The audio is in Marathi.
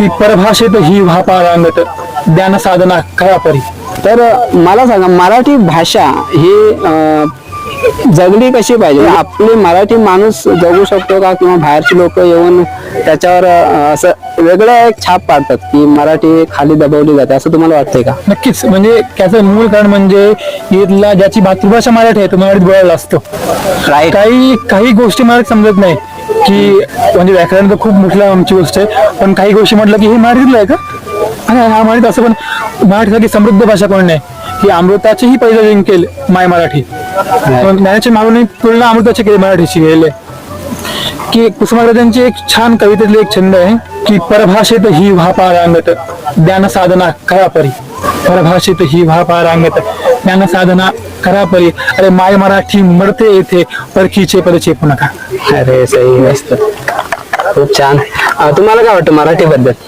की परभाषेत ही व्हापा रांगत ज्ञान साधना करा परी. तर मला सांगा मराठी भाषा ही अं, जगली कशी पाहिजे? आपली मराठी माणूस जगू शकतो का? किंवा बाहेरची लोक येऊन त्याच्यावर अं, असं वेगळं एक छाप पाडतात की मराठी खाली दबवली जाते असं तुम्हाला वाटतंय का? नक्कीच. म्हणजे त्याचं मूळ कारण म्हणजे इथला ज्याची मातृभाषा मराठी आहे तो मराठीत बोलायला असतो. राईट काही काही गोष्टी मराठीत समजत नाही की म्हणजे व्याकरण तर खूप मोठं आमची गोष्ट आहे. पण काही गोष्टी म्हटलं की हे मराठीतलं आहे का? आणि हा मराठीत असं पण मराठीसारखी समृद्ध भाषा कोण नाही? की अमृताचीही पहिलं जिंकेल माय मराठी. पण ज्ञानाच्या मागून तुलना अमृताची केली मराठीची गेले की कुसुमाग्रजांची एक छान कवितेतली एक छंद आहे की परभाषेत ही व्हापा रांगत ज्ञान साधना करा परी. परभाषेत ही व्हापा रांगत ज्ञान साधना करा परी. अरे माय मराठी मरते येथे परखीचे पद चेपू नका अरे सही मस्त. खूप छान. अं, तुम्हाला काय वाटतं मराठी बद्दल